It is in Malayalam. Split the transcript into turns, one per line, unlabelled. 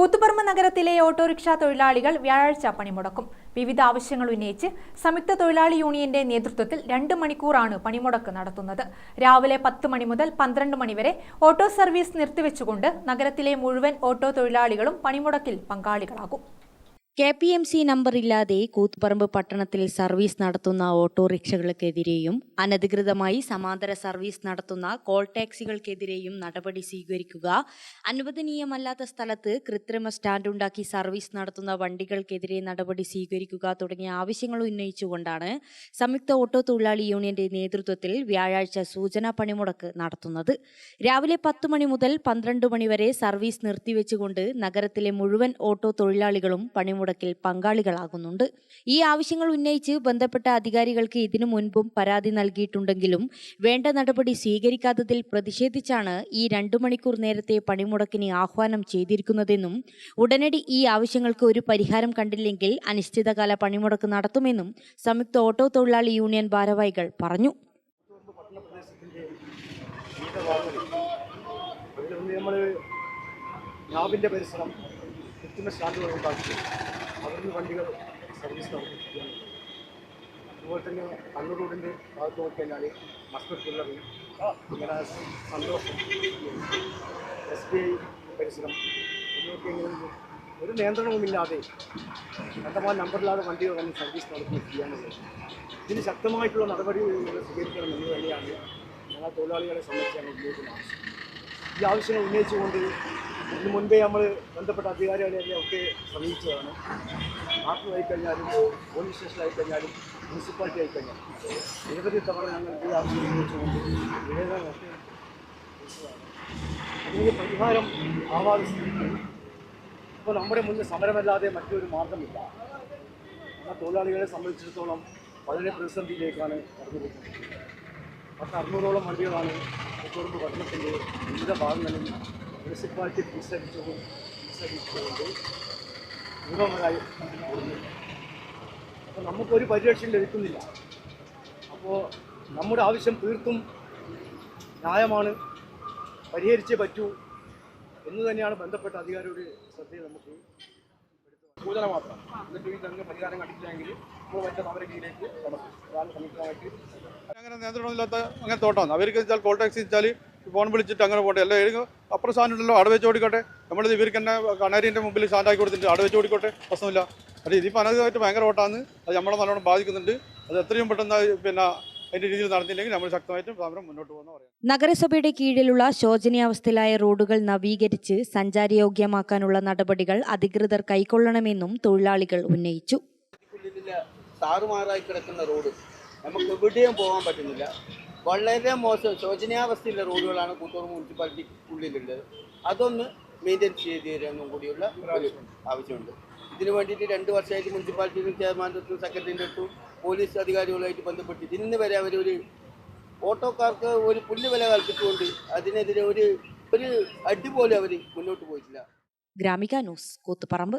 കൂത്തുപറമ്പ് നഗരത്തിലെ ഓട്ടോറിക്ഷ തൊഴിലാളികൾ വ്യാഴാഴ്ച പണിമുടക്കും. വിവിധ ആവശ്യങ്ങൾ ഉന്നയിച്ച് സംയുക്ത തൊഴിലാളി യൂണിയന്റെ നേതൃത്വത്തിൽ രണ്ട് മണിക്കൂറാണ് പണിമുടക്ക് നടത്തുന്നത്. രാവിലെ പത്ത് മണി മുതൽ പന്ത്രണ്ട് മണിവരെ ഓട്ടോ സർവീസ് നിർത്തിവെച്ചുകൊണ്ട് നഗരത്തിലെ മുഴുവൻ ഓട്ടോ തൊഴിലാളികളും പണിമുടക്കിൽ പങ്കാളികളാകും.
കെ പി എം സി നമ്പറില്ലാതെ കൂത്തുപറമ്പ് പട്ടണത്തിൽ സർവീസ് നടത്തുന്ന ഓട്ടോറിക്ഷകൾക്കെതിരെയും അനധികൃതമായി സമാന്തര സർവീസ് നടത്തുന്ന കോൾ ടാക്സികൾക്കെതിരെയും നടപടി സ്വീകരിക്കുക അനുവദനീയമല്ലാത്ത സ്ഥലത്ത് കൃത്രിമ സ്റ്റാൻഡ് ഉണ്ടാക്കി സർവീസ് നടത്തുന്ന വണ്ടികൾക്കെതിരെ നടപടി സ്വീകരിക്കുക തുടങ്ങിയ ആവശ്യങ്ങൾ ഉന്നയിച്ചുകൊണ്ടാണ് സംയുക്ത ഓട്ടോ തൊഴിലാളി യൂണിയന്റെ നേതൃത്വത്തിൽ വ്യാഴാഴ്ച സൂചനാ പണിമുടക്ക് നടത്തുന്നത്. രാവിലെ പത്ത് മണി മുതൽ പന്ത്രണ്ട് മണിവരെ സർവീസ് നിർത്തിവെച്ചുകൊണ്ട് നഗരത്തിലെ മുഴുവൻ ഓട്ടോ തൊഴിലാളികളും പണിമുടക്കിൽ പങ്കാളികളാകുന്നുണ്ട്. ഈ ആവശ്യങ്ങൾ ഉന്നയിച്ച് ബന്ധപ്പെട്ട അധികാരികൾക്ക് ഇതിനു മുൻപും പരാതി നൽകിയിട്ടുണ്ടെങ്കിലും വേണ്ട നടപടി സ്വീകരിക്കാത്തതിൽ പ്രതിഷേധിച്ചാണ് ഈ രണ്ടു മണിക്കൂർ നേരത്തെ പണിമുടക്കിന് ആഹ്വാനം ചെയ്തിരിക്കുന്നതെന്നും ഉടനടി ഈ ആവശ്യങ്ങൾക്ക് ഒരു പരിഹാരം കണ്ടില്ലെങ്കിൽ അനിശ്ചിതകാല പണിമുടക്ക് നടത്തുമെന്നും സംയുക്ത ഓട്ടോ തൊഴിലാളി യൂണിയൻ ഭാരവാഹികൾ പറഞ്ഞു.
നമ്മൾ നാവിന്റെ പരിസരം കൃത്രിമ സ്റ്റാൻഡുകൾ ഉണ്ടാക്കി അവിടുന്ന് വണ്ടികൾ സർവീസ് നടത്തിയിരിക്കുകയാണ് അതുപോലെ തന്നെ കണ്ണൂർ റോഡിന്റെ ഭാഗത്ത് നോക്കിക്കഴിഞ്ഞാൽ മസ്റ്റർ ജ്വല്ലറി ഇങ്ങനെ സന്തോഷം. എസ് ബി ഐ പരിസരം. ഇങ്ങനെ ഒരു നിയന്ത്രണവുമില്ലാതെ കണ്ടമാൻ നമ്പറില്ലാതെ വണ്ടികൾ തന്നെ സർവീസ് നടത്തിയിരിക്കുകയാണുള്ളത് ഇതിന് ശക്തമായിട്ടുള്ള നടപടി സ്വീകരിക്കണം എന്ന് തന്നെയാണ് ഞങ്ങൾ തൊഴിലാളികളെ സംബന്ധിച്ചാണ് ആവശ്യം ഈ ആവശ്യങ്ങൾ ഉന്നയിച്ചുകൊണ്ട് ഇതിന് മുൻപേ നമ്മൾ ബന്ധപ്പെട്ട അധികാരികളെ ഒക്കെ സമീപിച്ചതാണ്. നാട്ടിലായി കഴിഞ്ഞാലും പോലീസ് സ്റ്റേഷനിലായി കഴിഞ്ഞാലും മുനിസിപ്പാലിറ്റി ആയി കഴിഞ്ഞാലും നിരവധി തവണ ഞങ്ങൾ ഈ ആവശ്യം ഇതിന് പരിഹാരം ആവാതെ ഇപ്പോൾ നമ്മുടെ മുന്നിൽ സമരമല്ലാതെ മറ്റൊരു മാർഗമില്ല. ആ തൊഴിലാളികളെ സംബന്ധിച്ചിടത്തോളം വളരെ പ്രതിസന്ധിയിലേക്കാണ് കടന്നു പോകുന്നത് പത്ത് അറുന്നൂറോളം വണ്ടികളാണ് കുറുമ്പ് പട്ടണത്തിന്റെ വിവിധ ഭാഗങ്ങളിൽ മുനിസിപ്പാലിറ്റി ഫീസ് അടിച്ചുകൊണ്ട് ഫീസ് അടിച്ചുകൊണ്ട് ഓടുന്നത് അപ്പോൾ നമുക്കൊരു പരിരക്ഷയും ലഭിക്കുന്നില്ല. അപ്പോൾ നമ്മുടെ ആവശ്യം തീർത്തും ന്യായമാണ്. പരിഹരിച്ചേ പറ്റൂ എന്ന് തന്നെയാണ് ബന്ധപ്പെട്ട അധികാരിയുടെ ശ്രദ്ധയിൽ നമുക്ക് സൂചന മാത്രം. എന്നിട്ട് ഈ തന്നെ പരിഹാരം കണ്ടിട്ടില്ലെങ്കിൽ നമ്മൾ മറ്റേ സമരകീഴിലേക്ക് സമർപ്പിക്കും അതാണ് സംയുക്തമായിട്ട്
അങ്ങനെ നിയന്ത്രണമില്ലാത്ത അങ്ങനെ തോട്ടമാണ്. അവർക്ക് വെച്ചാൽ കോൾ ടാക്സി വെച്ചാൽ ഫോൺ വിളിച്ചിട്ട് അങ്ങനെ പോട്ടെ. അല്ല ഏതെങ്കിലും അപ്പുറം സാധനം ഉണ്ടല്ലോ അവിടെ വെച്ച് ഓടിക്കോട്ടെ. നമ്മളിത് ഇവർക്ക് തന്നെ കണാരിന്റെ മുമ്പിൽ സാധനമാക്കി കൊടുത്തിട്ട് അവിടെ വെച്ച് ഓടിക്കോട്ടെ പ്രശ്നമില്ല. അത് ഇതിപ്പോൾ അനധികമായിട്ട് ഭയങ്കര ഓട്ടാന്ന് അത് നമ്മളെ നല്ലോണം ബാധിക്കുന്നുണ്ട്. അത് എത്രയും പെട്ടെന്ന് പിന്നെ രീതിയിൽ നടന്നില്ലെങ്കിൽ നമ്മൾ ശക്തമായിട്ടും സമരം മുന്നോട്ട് പോകുന്ന പറയാം.
നഗരസഭയുടെ കീഴിലുള്ള ശോചനീയാവസ്ഥയിലായ റോഡുകൾ നവീകരിച്ച് സഞ്ചാരയോഗ്യമാക്കാനുള്ള നടപടികൾ അധികൃതർ കൈക്കൊള്ളണമെന്നും തൊഴിലാളികൾ ഉന്നയിച്ചു.
താറുമാറായി കിടക്കുന്ന റോഡ്. നമുക്ക് എവിടെയും പോകാൻ പറ്റുന്നില്ല. വളരെ മോശം ശോചനീയാവസ്ഥയുള്ള റോഡുകളാണ് കൂത്തൂർ മുനിസിപ്പാലിറ്റി ഉള്ളിലുള്ളത്. അതൊന്ന് മെയിന്റെയിൻ ചെയ്ത് തരാനും കൂടിയുള്ള ആവശ്യമുണ്ട്. ഇതിനു വേണ്ടിയിട്ട് രണ്ട് വർഷമായിട്ട് മുനിസിപ്പാലിറ്റിയിലും ചെയർമാന്റെ സെക്രട്ടറിന്റെ അടുത്തും പോലീസ് അധികാരികളുമായിട്ട് ബന്ധപ്പെട്ടിട്ട് ഇന്ന് വരെ അവരൊരു ഓട്ടോക്കാർക്ക് ഒരു പുല്ല് വില കൽപ്പിച്ചുകൊണ്ട് അതിനെതിരെ ഒരു ഒരു അടി പോലും അവർ മുന്നോട്ട് പോയിട്ടില്ല.
Gramika news Koothuparamba.